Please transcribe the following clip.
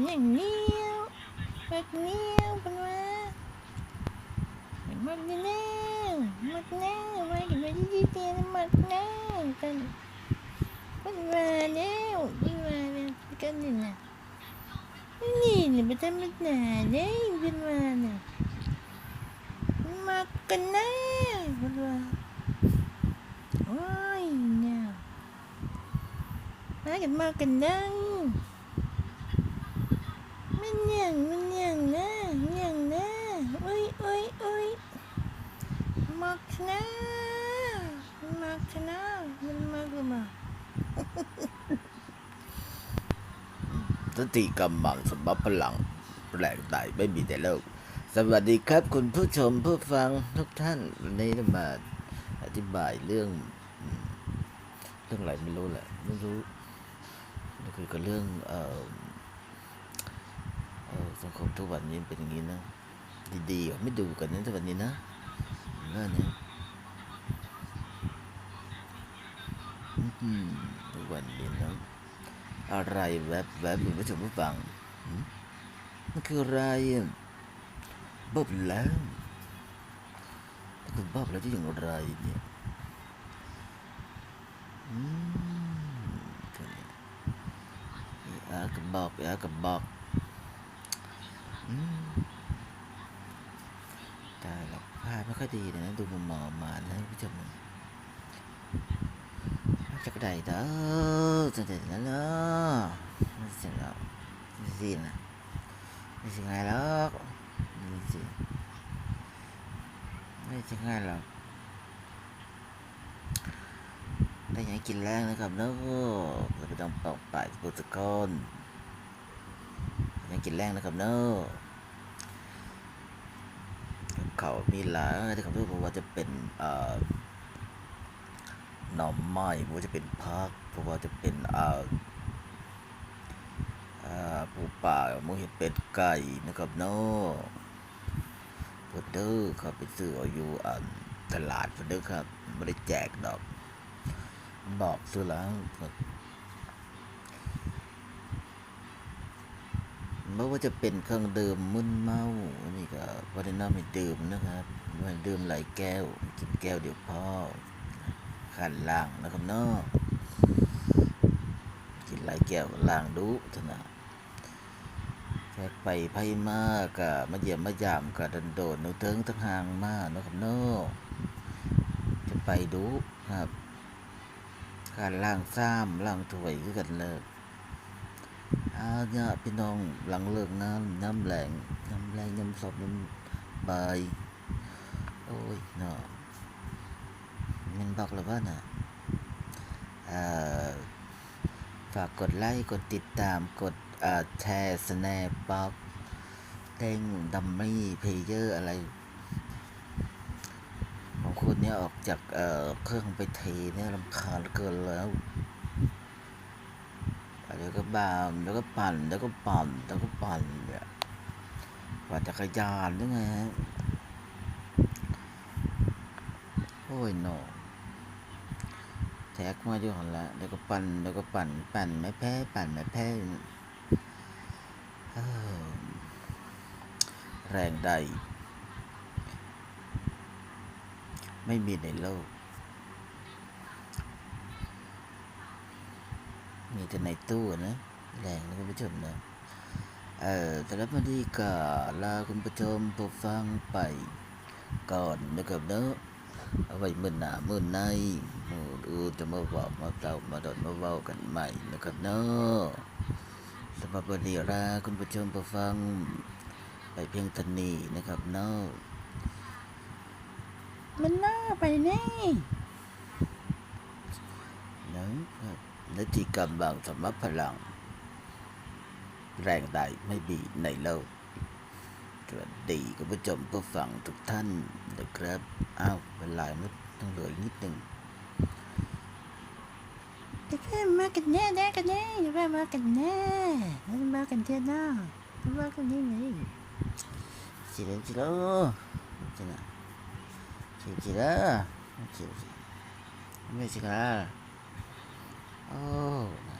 อย่างเนี้ยวแบบเนี้ยวเป็นว่าหมดแล้วหมดแล้วไว้เดี๋ยวไปที่เตียงหมดแล้วกันเป็นว่าแล้วเป็นว่าแล้วกันนี่นะนี่เนี่ยไม่ธรรมดาเลยเป็นว่าเนี่ยมากันนะเป็นว่าโอ้ยเนี่ยมากันมากันนะมัน อย่างมันอย่างนะอย่างนะอุ้ยอุ้ยอุ้ยมักชนะมักชนะมันมักหรือเปล่าสติกำลังสมบัติพลังแปลกใดไม่มีในโลก สวัสดีครับคุณผู้ชมผู้ฟังทุกท่านวันนี้มาอธิบายเรื่อง เรื่องอะไรไม่รู้แหละไม่รู้นี่คือกับเรื่องเอ่อ สังคมทุกวันนี้เป็นอย่างนี้นะ ดีๆไม่ดูกันนะทุกวันนี้นะนั่นเนี่อืมทุกวันนี้นะอะไรแวบแวบคุณผู้ชมผู้ฟังมันคืออะไรบอกแล้วมันคือบอกแล้วที่อย่างไรเนี่ยอืมตัวนี้อากระบอกอากระบอก แต่เราภาพไม่ค่อยดีนะ ดูมุมมอมานะผู้ชมจากใดเด้อจากใดแล้วเนอะไม่ใช่หรอกไม่ใช่นะไม่ใช่ไงหรอกไม่ใช่ไม่ใช่ง่ายหรอกได้ยังกินแรงนะครับแล้วก็จะไปต้องปอกปากโปรตุกอน tại của tụi con nhảy kinh lan nữa cầm nó เขามีหลายที่คำพูดผมว่าจะเป็นเอ่อหน่อไม้ไม่ว่าจะเป็นพักเพราะว่าจะเป็นอ่อ่าปูป่าหมูเห็ดเป็ดไก่นะครับเนาะเพื่อเด้อครับไปซื้ออยู่ตลาดเพื่อเด้อครับไม่ได้แจกดอกบอกซื้อแล้ว ไม่ว่าจะเป็นเครื่องดื่มมึนเมาอันนี้ก็วัฒนธรรมให้ดื่มนะครับไม่ดื่มหลายแก้ว กินแก้วเดียวพอขันล่างนะครับเนาะกินหลายแก้วล่างดูเถอะนะแขกไปไพ่มากกะมาเยี่ยมมายามกะดันโดดหนูเทิงทั้งหางมากนะครับเนาะจะไปดูครับการล่างซ้ำล่างถวยคือกันเลย อาเนี่ยพี่น้องหลังเลิกงานน้ำแรงน้ำแรงน้ำสอบน้ำบายโอ้ยเนาะมันบอกเลยว่านะเอ่อฝากกดไลค์กดติดตามกดแชร์สแนปบ็อกเต้งดัมมี่เพเยอร์อะไรของคุณเนี่ยออกจากเครื่องไปเทเนี่ยรำคาญเหลือเกินแล้ว เดี๋ยวก็บามแล้วก็ปั่นแล้วก็ปั่นแล้วก็ปั่นเนี่ยกว่าจักรยานด้วยไงฮะโอ้ยโนแท็กมาอยู่หันละเดี๋ยวก็ปั่นเดี๋ยวก็ปั่นปั่นไม่แพ้ปั่นไม่แพ้แรงใด ไม่มีในโลก มีแต่ในตู้นะแรงนะคุณผู้ชมนะเออแต่แล้ววันนี้ก็ลาคุณผู้ชมผู้ฟังไปก่อนนะครับเนอะเอาไว้มื่อหน้ามื่อในมู่ดูจะมาบอกมาเล่ามาดอนมาเว้ากันใหม่นะครับเนาะสำหรับวันนี้ลาคุณผู้ชมผู้ฟัง ไปเพียงเทันนี้นะครับเนาะมันน่าไปแน่ นะครับและที่กำลังสมพลัง แรงใดไม่มีในโลกสวัสดีคุณผู้ชมผู้ฟังทุกท่านนะครับ อ้าวเวลามันต้องเหลืออีกนิดหนึ่งแต่แค่มากันแน่ได้กันแน่อย่าไปมากันแน่แล้วมากันเท่าน้ามากันนี่ไง Silencio. Silencio. Silencio. Silencio. Silencio. Oh.